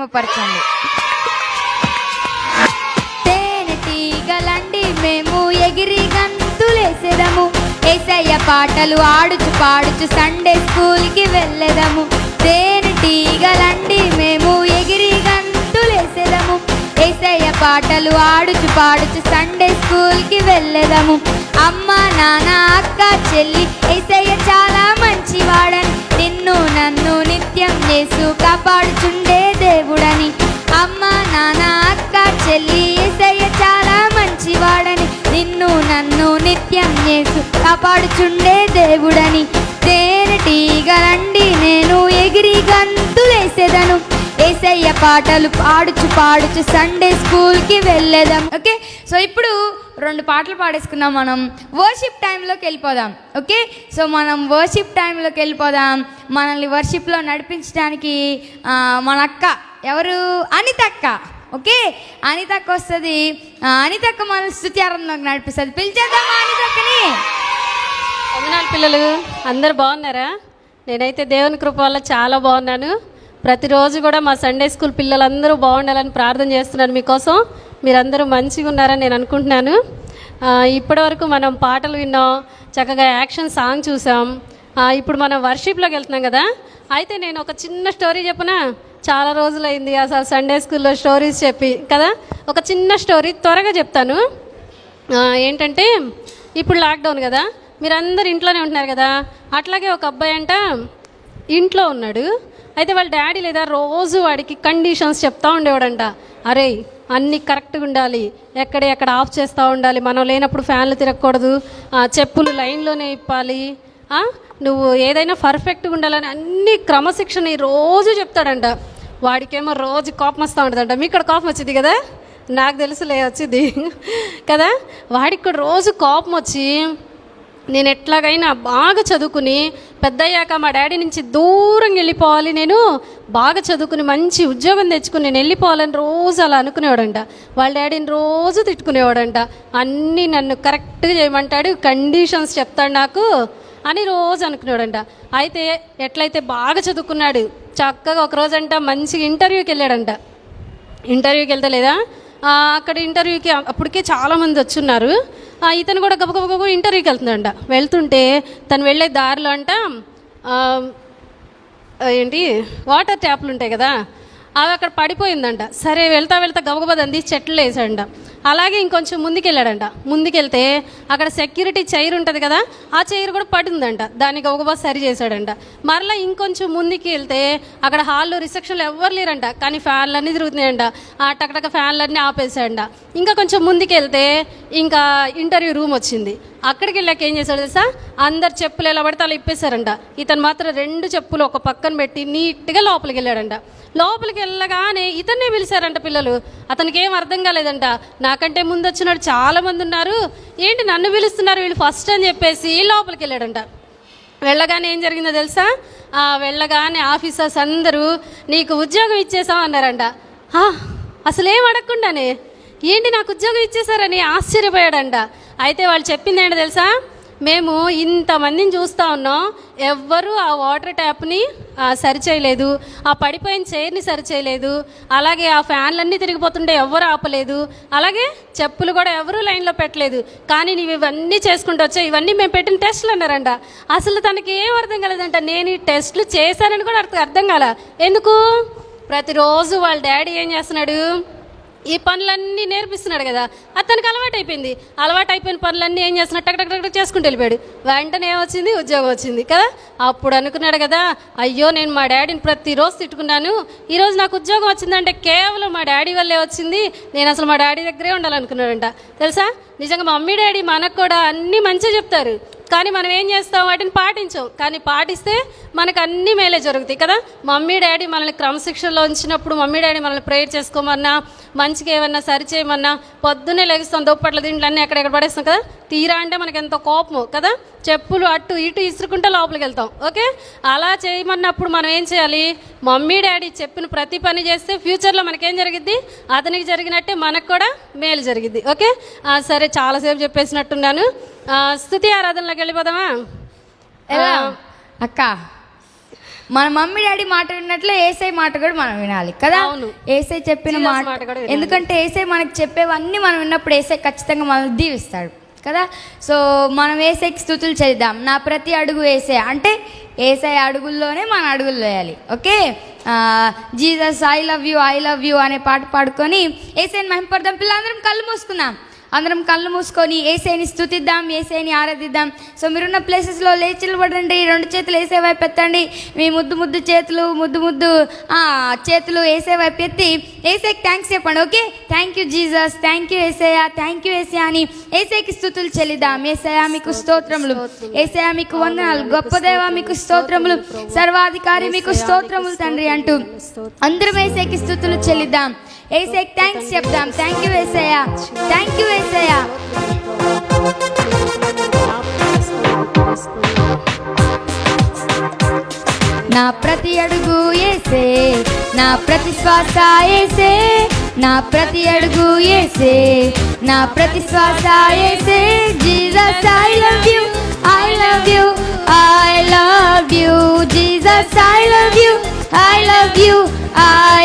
మహిమపరచండి తేనెటీగలండి మేము ఎగిరి గంతులేసేదము. ఏసయ్య పాటలు ఆడుచు పాడుచు సండే స్కూల్కి వెళ్ళెదము. తేనెటీగలండి మేము ఎగిరి గంతులేసేదము. ఏసయ్య పాటలు ఆడుచు పాడుచు సండే స్కూల్కి వెళ్ళేదము. అమ్మ నాన్న అక్క చెల్లి ఏసయ్య చాలా మంచివా కాపాడుచుండే దేవుడని తేనెటీగలండి నేను ఎగిరి గంతులేసేదను. ఏసయ్య పాటలు పాడుచు పాడుచు సండే స్కూల్కి వెళ్ళేదాం. ఓకే? సో ఇప్పుడు రెండు పాటలు పాడేసుకున్నాం మనం. వర్షిప్ టైంలోకి వెళ్ళిపోదాం. ఓకే? సో మనం వర్షిప్ టైంలోకి వెళ్ళిపోదాం. మనల్ని వర్షిప్లో నడిపించడానికి మన అక్క ఎవరు? అనిత అక్క ఓకే? అనితక్క వస్తుంది. అనితక్క మన స్థుత్యారంలోకి నడిపిస్తుంది. పిలిచేద్దామా అనితక్కని? వందనాలు పిల్లలు. అందరు బాగున్నారా? నేనైతే దేవుని కృప వల్ల చాలా బాగున్నాను. ప్రతిరోజు కూడా మా సండే స్కూల్ పిల్లలందరూ బాగుండాలని ప్రార్థన చేస్తున్నాను మీకోసం. మీరందరూ మంచిగా ఉన్నారని నేను అనుకుంటున్నాను. ఇప్పటివరకు మనం పాటలు విన్నాం చక్కగా యాక్షన్ సాంగ్ చూసాం. ఇప్పుడు మనం వర్షిప్లోకి వెళ్తున్నాం కదా. అయితే నేను ఒక చిన్న స్టోరీ చెప్పనా? చాలా రోజులైంది అసలు సండే స్కూల్లో స్టోరీస్ చెప్పి కదా? ఒక చిన్న స్టోరీ త్వరగా చెప్తాను. ఏంటంటే ఇప్పుడు లాక్డౌన్ కదా. మీరందరు ఇంట్లోనే ఉంటున్నారు కదా? అట్లాగే ఒక అబ్బాయి అంట ఇంట్లో ఉన్నాడు. అయితే వాళ్ళ డాడీ లేదా రోజు వాడికి కండిషన్స్ చెప్తా ఉండేవాడంట. అరే అన్నీ కరెక్ట్గా ఉండాలి. ఎక్కడ ఎక్కడ ఆఫ్ చేస్తూ ఉండాలి. మనం లేనప్పుడు ఫ్యాన్లు తిరగకూడదు. చెప్పులు లైన్లోనే ఇప్పాలి. నువ్వు ఏదైనా పర్ఫెక్ట్గా ఉండాలని అన్ని క్రమశిక్షణ ఈ రోజు చెప్తాడంట. వాడికేమో రోజు కోపం వస్తూ ఉంటుందంట. మీకు ఇక్కడ కోపం వచ్చింది కదా? నాకు తెలుసులే వచ్చింది కదా? వాడికి కూడా రోజు కోపం వచ్చి నేను ఎట్లాగైనా బాగా చదువుకుని పెద్దయ్యాక మా డాడీ నుంచి దూరంగా వెళ్ళిపోవాలి నేను. బాగా చదువుకుని మంచి ఉద్యోగం తెచ్చుకుని నేను వెళ్ళిపోవాలని రోజు అలా అనుకునేవాడంట. వాళ్ళ డాడీని రోజు తిట్టుకునేవాడంట. అన్నీ నన్ను కరెక్ట్గా చేయమంటాడు కండిషన్స్ చెప్తాడు నాకు అని రోజు అనుకునేవాడంట. అయితే ఎట్లయితే బాగా చదువుకున్నాడు చక్కగా ఒక రోజంట మంచిగా ఇంటర్వ్యూకి వెళ్ళాడంట. ఇంటర్వ్యూకి వెళ్తలేదా? అక్కడ ఇంటర్వ్యూకి అప్పటికే చాలామంది వచ్చున్నారు. ఇతను కూడా గబ గబ ఇంటర్వ్యూకి వెళ్తుందంట. వెళ్తుంటే తను వెళ్ళే దారిలో అంట ఏంటి వాటర్ ట్యాప్లు ఉంటాయి కదా అవి అక్కడ పడిపోయిందంట. సరే వెళ్తా వెళ్తా గబగబా అంది చెట్లు వేసాడంట అలాగే ఇంకొంచెం ముందుకెళ్ళాడంట. ముందుకెళ్తే అక్కడ సెక్యూరిటీ చైర్ ఉంటుంది కదా ఆ చైర్ కూడా పడిందంట. ఒక గబగబా సరి చేశాడంట. మరలా ఇంకొంచెం ముందుకు వెళ్తే అక్కడ హాల్లో రిసెప్షన్లో ఎవ్వరు లేరంట. కానీ ఫ్యాన్లు అన్నీ తిరుగుతున్నాయంట. ఆ టకటక ఫ్యాన్లన్నీ ఆపేసాడంట ఇంకా కొంచెం ముందుకెళ్తే ఇంకా ఇంటర్వ్యూ రూమ్ వచ్చింది. అక్కడికి వెళ్ళాక ఏం చేశాడు తెలుసా? అందరు చెప్పులు ఎలా పడితే అలా ఇప్పేశారంట. ఇతను మాత్రం రెండు చెప్పులు ఒక పక్కన పెట్టి నీట్గా లోపలికి వెళ్ళాడంట. లోపలికి వెళ్ళగానే ఇతన్నే పిలిచారంట పిల్లలు. అతనికి ఏం అర్థం కాలేదంట. నాకంటే ముందు వచ్చినాడు చాలా మంది ఉన్నారు. ఏంటి నన్ను పిలుస్తున్నారు వీళ్ళు ఫస్ట్ అని చెప్పేసి లోపలికి వెళ్ళాడంట. వెళ్ళగానే ఏం జరిగిందో తెలుసా? ఆ వెళ్ళగానే ఆఫీసర్స్ అందరూ నీకు ఉద్యోగం ఇచ్చేసాం అన్నారంట. అసలేం అడగకుండానే? ఏంటి నాకు ఉద్యోగం ఇచ్చేసారని ఆశ్చర్యపోయాడంట. అయితే వాళ్ళు చెప్పింది ఏంటో తెలుసా? మేము ఇంతమందిని చూస్తూ ఉన్నాం. ఎవ్వరూ ఆ వాటర్ ట్యాప్ని సరిచేయలేదు. సరి చేయలేదు ఆ పడిపోయిన చైర్ని సరి చేయలేదు అలాగే ఆ ఫ్యాన్లన్నీ తిరిగిపోతుంటే ఎవ్వరు ఆపలేదు. అలాగే చెప్పులు కూడా ఎవరూ లైన్లో పెట్టలేదు. కానీ నీవు ఇవన్నీ చేసుకుంటూ వచ్చావు. ఇవన్నీ మేము పెట్టిన టెస్టులు అన్నారంట. అసలు తనకి ఏం అర్థం కాలేదంట. నేను ఈ టెస్టులు చేశానని కూడా అర్థం అర్థం కాల. ఎందుకు? ప్రతిరోజు వాళ్ళ డాడీ ఏం చేస్తున్నాడు? ఈ పనులన్నీ నేర్పిస్తున్నాడు కదా. అతనికి అలవాటు అయిపోయింది. అలవాటు అయిపోయిన పనులన్నీ ఏం చేస్తున్నా టక్ టక్ టక్ చేసుకుంటూ వెళ్ళిపోయాడు. వెంటనే ఏమొచ్చింది? ఉద్యోగం వచ్చింది కదా. అప్పుడు అనుకున్నాడు కదా అయ్యో నేను మా డాడీని ప్రతిరోజు తిట్టుకున్నాను. ఈరోజు నాకు ఉద్యోగం వచ్చిందంటే కేవలం మా డాడీ వల్లే వచ్చింది. నేను అసలు మా డాడీ దగ్గరే ఉండాలనుకున్నాడంట. తెలుసా? నిజంగా మా మమ్మీ డాడీ మనకు కూడా అన్నీ మంచిగా చెప్తారు. కానీ మనం ఏం చేస్తాం? వాటిని పాటించాం. కానీ పాటిస్తే మనకు అన్ని మేలే జరుగుతాయి కదా? మమ్మీ డాడీ మనల్ని క్రమశిక్షణలో ఉంచినప్పుడు మమ్మీ డాడీ మనల్ని ప్రేయర్ చేసుకోమన్నా మంచిగా ఏమన్నా సరిచేయమన్నా పొద్దున్నే లెగిస్తాం దుప్పట్ల దీంట్లో అన్నీ ఎక్కడెక్కడ పడేస్తాం కదా? తీరా అంటే మనకి ఎంతో కోపము కదా? చెప్పులు అటు ఇటు ఇసురుకుంటే లోపలికి వెళ్తాం ఓకే? అలా చేయమన్నప్పుడు మనం ఏం చేయాలి? మమ్మీ డాడీ చెప్పిన ప్రతి పని చేస్తే ఫ్యూచర్లో మనకేం జరిగిద్ది? అతనికి జరిగినట్టే మనకు కూడా మేలు జరిగిద్ది ఓకే? సరే చాలాసేపు చెప్పేసినట్టున్నాను. ఆ, స్తుతి ఆరాధనలోకి వెళ్ళిపోదామా? ఎలా? అక్క మన మమ్మీ డాడీ మాట విన్నట్లే ఏసై మాట కూడా మనం వినాలి కదా? అవును. ఏసై చెప్పిన మాట మాట కూడా వినాలి. ఎందుకంటే ఏసై మనకి చెప్పేవన్నీ మనం విన్నప్పుడు ఏసై ఖచ్చితంగా మనల్ని దీవిస్తాడు. కదా? సో మనం ఏసైకి స్థుతులు చేద్దాం. నా ప్రతి అడుగు వేసే అంటే ఏసై అడుగుల్లోనే మన అడుగులు వేయాలి. Okay? Jesus I love you I love you అనే పాట పాడుకొని ఏసైని మహింపడదాం. పిల్లలందరం కళ్ళు మూసుకుందాం. అందరం కళ్ళు మూసుకొని ఏసైని స్థుతిద్దాం ఏసైని ఆరాధిద్దాం. సో మీరున్న ప్లేసెస్లో లేచి నిలబడండి రెండు చేతులు ఏసే వైపు ఎత్తండి. మీ ముద్దు ముద్దు చేతులు ముద్దు ముద్దు చేతులు ఏసే వైపు ఎత్తి ఏసైకి థ్యాంక్స్ చెప్పండి okay thank you Jesus thank you Yesayya. Thank you Yesayya అని ఏసైకి స్థుతులు చెల్లిద్దాం. ఏసయా మీకు స్తోత్రములు. ఏసయా మీకు వందనాలు. గొప్ప దేవ మీకు స్తోత్రములు. సర్వాధికారి మీకు స్తోత్రములు తండ్రి అంటూ. అందరం ఏసైకి స్థుతులు చెల్లిద్దాం. ఏసైకి థ్యాంక్స్ చెప్దాం thank you Yesayya thank you Yesayya నా ప్రతి అడుగు ఏసే నా ప్రతి శ్వాస ఏసే నా ప్రతి అడుగు ఏసే నా ప్రతి శ్వాస ఏసే Jesus I love you I love you I love you Jesus I love you I love you I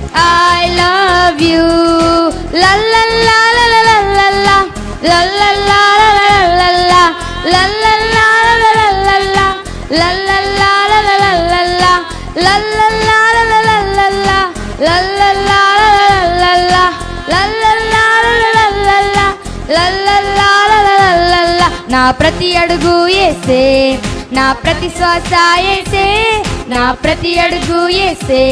I love you లల్లల్లాలల్లల్లల్ల లల్లల్లాలల్లల్ల లల్లల్లాలల్లల్ల లల్లల్లాలల్లల్ల లల్లల్లాలల్లల్ల లల్లల్లాలల్లల్ల లల్లల్లాలల్లల్ల లల్లల్లాలల్లల్ల నా ప్రతి అడుగు ఏసే నా ప్రతి శ్వాస ఏసే నా ప్రతి అడుగు ఏసే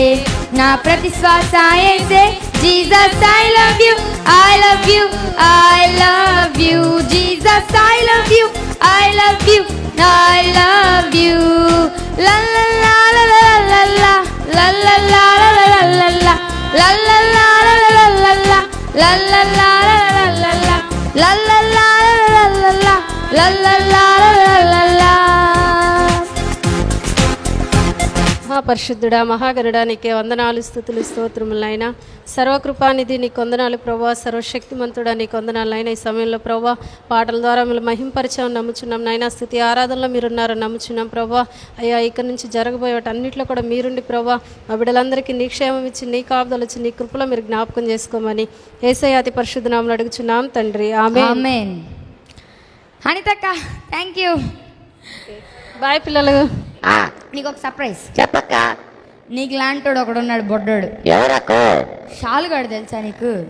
నా ప్రతి శ్వాస ఏసే Jesus I love you I love you I love you Jesus I love you I love you I love you లల్లల్లాలల్లల్ల లల్లల్లాలల్లల్ల లల్లల్లాలల్లల్ల లల్లల్లాలల్లల్ల లల్లల్లాలల్లల్ల లల్లల్లాలల్లల్ల మహాపరిశుద్ధుడా మహాగరుడా నీకే వందనాలు స్థుతులు స్తోత్రములైనా సర్వకృపానిధి నీ కొందనాలు ప్రభా సర్వశక్తిమంతుడా నీ కొందనాలు అయినా ఈ సమయంలో ప్రభా పాటల ద్వారా మిమ్మల్ని మహింపరిచామని నమ్ముచున్నాం నైనా స్థుతి ఆరాధనలో మీరున్నారని నమ్ముచున్నాం ప్రభా అయ్యా ఇక్కడి నుంచి జరగబోయే వాటి అన్నింటిలో కూడా మీరుండి ప్రభా మా బిడ్డలందరికీ నీ క్షేమం ఇచ్చి నీ కాపుదలు వచ్చి నీ కృపలో మీరు జ్ఞాపకం చేసుకోమని ఏసయ్య అతి పరిశుద్ధ నామలు అడుగుచున్నాం తండ్రి. ఆమె అనితక్క థ్యాంక్ యూ బాయ్ పిల్లలు. నీకు ఒక సర్ప్రైజ్ చెప్పక్క. నీకు లాంటోడు ఒకడు ఉన్నాడు బొడ్డోడు. ఎవరకు? షాలుగాడు తెలుసా నీకు?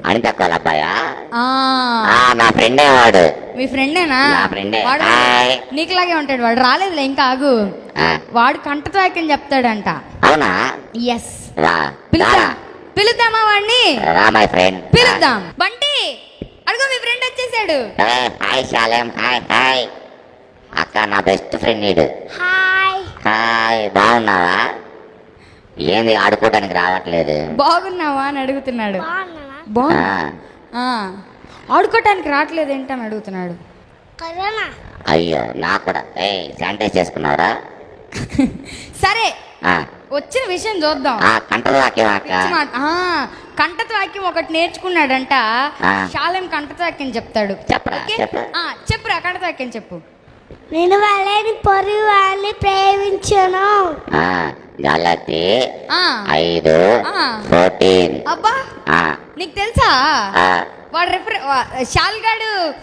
అబ్బాయా ఆ. నా ఫ్రెండే వాడు. మీ ఫ్రెండేనా? నా ఫ్రెండే. వాడు హాయ్. నీకులాగే ఉంటాడు వాడు. రాలేదులే ఇంకా ఆగు. ఆ, వాడు కంటతో ఎక్కని చెప్తాడంట. అవునా? ఎస్ రా. పిలుద్దాం. పిలుద్దామా వాడిని రా మై ఫ్రెండ్. పిలుద్దాం. బంటి అడుగు మీ ఫ్రెండ్ వచ్చేసాడు. హాయ్ శాలేం. Hi hi. అక్క నా బెస్ట్ ఫ్రెండ్ హాయ్. హాయ్ బాగున్నావా? ఏంది ఆడుకోవడానికి రావట్లేదు? బాగున్నావా అని అడుగుతున్నాడు. ఆ, ఆ. ఆడుకోవటానికి రావట్లేదు ఏంటని అడుగుతున్నాడు. అయ్యో నాకు కూడా. ఏ శానిటైజ్ చేసుకున్నావురా? సరే ఆ, వచ్చిన విషయం చూద్దాం. ఆ, కంటలు వాక్యం అక్క. పిచ్చి మాట. ఆ, కంటత వాక్యం ఒకటి నేర్చుకున్నాడంట. ఆ. శాలెం కంటత వాక్యం చెప్తాడు. చెప్పరా, ఓకే? చెప్పరా. ఆ, చెప్పురా కంటత వాక్యం చెప్పు. నేను వాళ్ళని పొరుగు వాళ్ళని ప్రేమించను. ఆ, గలతి. ఆ. ఐదు ఆ. ఫోర్టీన్. అబ్బా. నీకు తెలుసా? వాడు రిఫర్ షాల్గాడు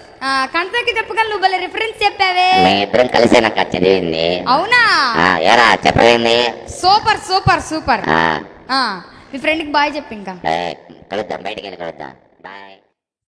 కంటతకి చెప్పగల నువ్వు భలే రిఫరెన్స్ చెప్పావే. మీ ఇద్దరం కలిసి నాకు చదివింది. అవునా? ఆ, ఏరా చెప్పవేంది? Super super super. ఆ, ఆ, మీ ఫ్రెండ్కి బాయ్ చెప్పు ఇంకా. కలుద్దాం బయటికి వెళ్ళి కలుద్దాం. బాయ్.